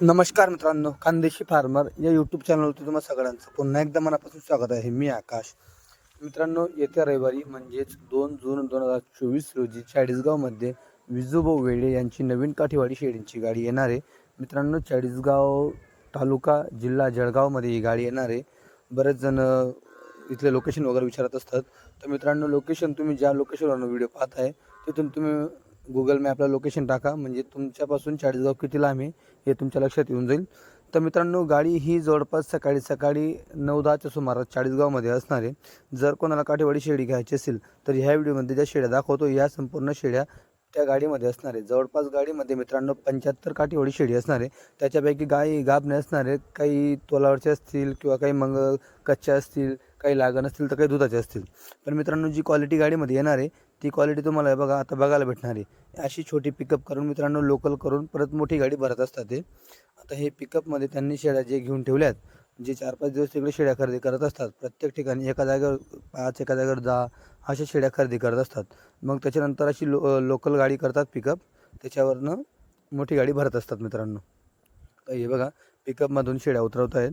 नमस्कार मित्रांनो खानदेशी फार्मर या यूट्यूब चॅनलवरती तुम्हा सगळ्यांचं पुन्हा एकदा मनापासून स्वागत आहे. मी आकाश. मित्रांनो येत्या रविवारी म्हणजेच दोन जून दोन हजार चोवीस रोजी चाळीसगावमध्ये विजूभाऊ वेळे यांची नवीन काठीवाडी शेळींची गाडी येणार आहे. मित्रांनो चाळीसगाव तालुका जिल्हा जळगावमध्ये ही गाडी येणार आहे. बरेच जण इथले लोकेशन वगैरे विचारत असतात. तर मित्रांनो लोकेशन तुम्ही ज्या लोकेशनवरून व्हिडिओ पाहत आहे तिथून तुम्ही गुगल मॅपला लोकेशन टाका. म्हणजे तुमच्यापासून चाळीसगाव किती लांब आहे हे तुमच्या लक्षात येऊन जाईल. तर मित्रांनो गाडी ही जवळपास सकाळी सकाळी नऊ दहाच्या सुमारास चाळीसगावमध्ये असणार आहे. जर कोणाला काठेवाडी शेळी घ्यायची असेल तर ह्या व्हिडिओमध्ये ज्या शेड्या दाखवतो या संपूर्ण शेड्या त्या गाडीमध्ये असणार आहे. जवळपास गाडीमध्ये मित्रांनो पंच्याहत्तर काठीवाडी शेळी असणार आहे. त्याच्यापैकी गाई गाभणे असणार आहेत. काही तोलावरचे असतील किंवा काही मग कच्च्या असतील काही लागण असतील तर काही दुधाचे असतील. पण मित्रांनो जी क्वालिटी गाडीमध्ये येणार आहे ती क्वालिटी तुम्हाला हे बघा आता बघायला भेटणार आहे. अशी छोटी पिकअप करून मित्रांनो लोकल करून परत मोठी गाडी भरत असतात ते. आता हे पिकअपमध्ये त्यांनी शेळ्या जे घेऊन ठेवल्यात जे चार पाच दिवस तिकडे शेळ्या खरेदी करत असतात प्रत्येक ठिकाणी एका जागेवर पाच एका जागेवर दहा अशा शेळ्या खरेदी करत असतात. मग त्याच्यानंतर अशी लो लोकल गाडी करतात पिकअप त्याच्यावरनं मोठी गाडी भरत असतात मित्रांनो. तर हे बघा पिकअपमधून शेळ्या उतरवत आहेत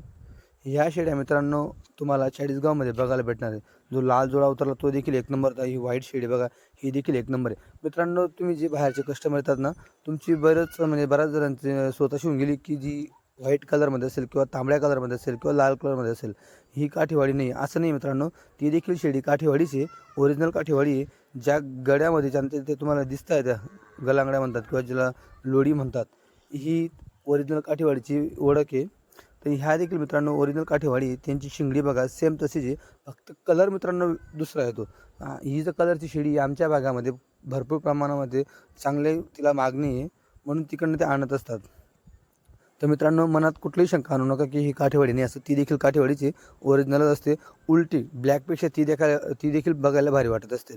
ह्या शेड्या मित्रांनो तुम्हाला चाळीसगावमध्ये बघायला भेटणार आहे. जो लाल जोडा उतरला तो देखील एक नंबर ही व्हाईट शेडी बघा ही देखील एक नंबर आहे. मित्रांनो तुम्ही जे बाहेरचे कस्टमर येतात ना तुमची बरंच म्हणजे बऱ्याच जणांची स्वतः शिवून गेली की जी व्हाईट कलरमध्ये असेल किंवा तांबड्या कलरमध्ये असेल किंवा लाल कलरमध्ये असेल ही काठीवाडी नाही. असं नाही मित्रांनो ती देखील शेडी काठीवाडीची आहे. ओरिजिनल काठीवाडी आहे. ज्या गड्यामध्ये ज्यांचे ते तुम्हाला दिसत आहे त्या गलांगड्या म्हणतात किंवा ज्याला लोडी म्हणतात ही ओरिजिनल काठीवाडीची ओळख आहे. तर ह्या देखील मित्रांनो ओरिजिनल काठेवाडी त्यांची शिंगडी बघा सेम तशीच आहे फक्त कलर मित्रांनो दुसरा येतो. ही जर कलरची शेळी आमच्या भागामध्ये भरपूर प्रमाणामध्ये चांगले तिला मागणी आहे म्हणून तिकडनं ते आणत असतात. तर मित्रांनो मनात कुठलीही शंका आणू नका की ही काठेवाडी नाही असं ती देखील काठेवाडीची ओरिजिनलच असते. उलटी ब्लॅकपेक्षा ती देखा ती देखील बघायला भारी वाटत असते.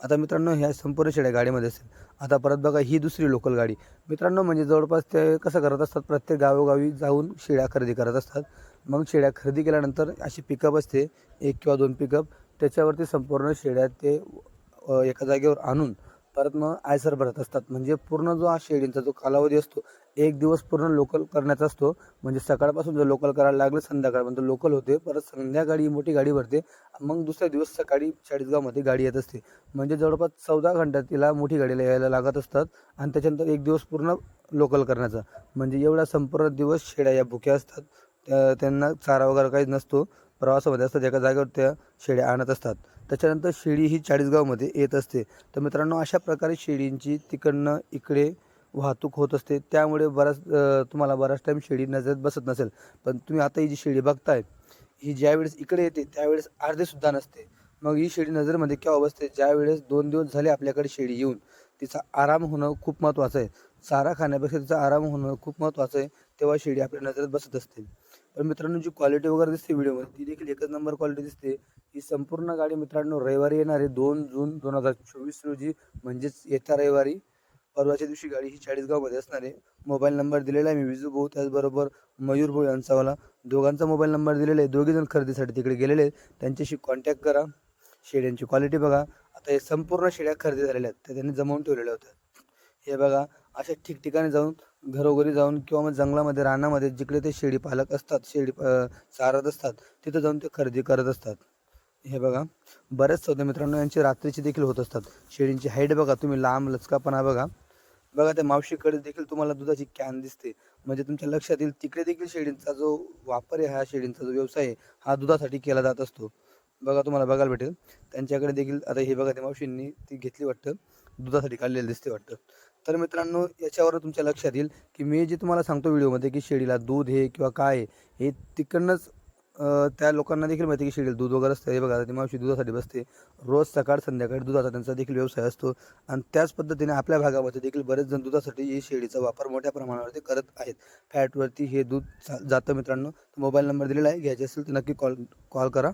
आता मित्रांनो ह्या संपूर्ण शेळ्या गाडीमध्ये असेल. आता परत बघा ही दुसरी लोकल गाडी. मित्रांनो म्हणजे जवळपास ते कसं करत असतात प्रत्येक गावोगावी जाऊन शेळ्या खरेदी करत असतात. मग शेळ्या खरेदी केल्यानंतर अशी पिकअप असते एक किंवा दोन पिकअप त्याच्यावरती संपूर्ण शेळ्या ते एका जागेवर आणून परत मग आयसर भरत असतात. म्हणजे पूर्ण जो हा शेळींचा जो कालावधी असतो एक दिवस पूर्ण लोकल करण्याचा असतो. म्हणजे सकाळपासून जर लोकल करायला लागलं संध्याकाळपर्यंत लोकल होते. परत संध्याकाळी मोठी गाडी भरते. मग दुसऱ्या दिवस सकाळी चाळीसगावमध्ये गाडी येत असते. म्हणजे जवळपास चौदा घंटा तिला मोठी गाडीला यायला लागत असतात. आणि त्याच्यानंतर एक दिवस पूर्ण लोकल करण्याचा. म्हणजे एवढा संपूर्ण दिवस शेड्या या भुक्या असतात. त्या- त्यांना चारा वगैरे काही नसतो. प्रवासामध्ये असतात. एका जागेवर त्या शेड्या आणत असतात. त्याच्यानंतर शेळी ही चाळीसगावमध्ये येत असते. तर मित्रांनो अशा प्रकारे शेळींची तिकडनं इकडे वाहतूक होत असते. त्यामुळे बराच तुम्हाला बराच टाईम शेळी नजरेत बसत नसेल. पण तुम्ही आता ही जी शेळी बघताय ही ज्यावेळेस इकडे येते त्यावेळेस अर्धेसुद्धा नसते. मग ही शेळी नजरेमध्ये केव्हा बसते? ज्यावेळेस दोन दिवस झाले आपल्याकडे शेळी येऊन तिचा आराम होणं खूप महत्त्वाचं आहे. चारा खाण्यापेक्षा तिचा आराम होणं खूप महत्त्वाचं आहे तेव्हा शेळी आपल्या नजरेत बसत असते. पण मित्रांनो जी क्वालिटी वगैरे दिसते व्हिडिओमध्ये ती देखील एकच नंबर क्वालिटी दिसते. ही संपूर्ण गाडी मित्रांनो रविवारी येणार आहे दोन जून दोन हजार चोवीस रोजी म्हणजेच येत्या रविवारी. परवाच्या दिवशी गाडी ही चाळीसगावमध्ये असणार आहे. मोबाईल नंबर दिलेला आहे मी विजू भाऊ त्याचबरोबर मयूर भाऊ यांचावाला. दोघांचा मोबाईल नंबर दिलेला आहे दोघे जण खरेदीसाठी तिकडे गेलेले आहेत. त्यांच्याशी कॉन्टॅक्ट करा. शेड्यांची क्वालिटी बघा. आता हे संपूर्ण शेड्या खरेदी झालेल्या आहेत त्या त्यांनी जमवून ठेवलेल्या होत्या. हे बघा अशा ठिकठिकाणी जाऊन घरोघरी जाऊन किंवा मग जंगलामध्ये रानामध्ये जिकडे ते शेळी पालक असतात शेळी चारत असतात तिथं जाऊन ते खरेदी करत असतात. हे बघा बरेच सौदे मित्रांनो यांची रात्रीची देखील होत असतात. शेळींची हाईट बघा तुम्ही लांब लचकापणा बघा. बघा त्या मावशीकडे देखील तुम्हाला दुधाची कॅन दिसते. म्हणजे तुमच्या लक्षात येईल तिकडे देखील शेळींचा जो वापर आहे हा शेळींचा जो व्यवसाय आहे हा दुधासाठी केला जात असतो. बघा तुम्हाला बघायला भेटेल. त्यांच्याकडे देखील आता हे बघा त्या मावशींनी ती घेतली वाटतं. दुधासाठी काढलेलं दिसते वाटतं. तर मित्रांनो याच्यावर तुमच्या लक्षात येईल की मी जे तुम्हाला सांगतो व्हिडिओमध्ये की शेळीला दूध हे किंवा काय आहे, हे तिकडनंच त्या लोकांना देखील माहिती आहे की शेळीला दूध वगैरे असतं. हे बघा ती मावशी दुधासाठी बसते. रोज सकाळ संध्याकाळी दुधाचा त्यांचा देखील व्यवसाय असतो. आणि त्याच पद्धतीने आपल्या भागामध्ये देखील बरेच जण दुधासाठी ही शेळीचा वापर मोठ्या प्रमाणावरती करत आहेत. फॅटवरती हे दूध जातं मित्रांनो. मोबाईल नंबर दिलेला आहे. घ्यायचे असेल तर नक्की कॉल कॉल करा.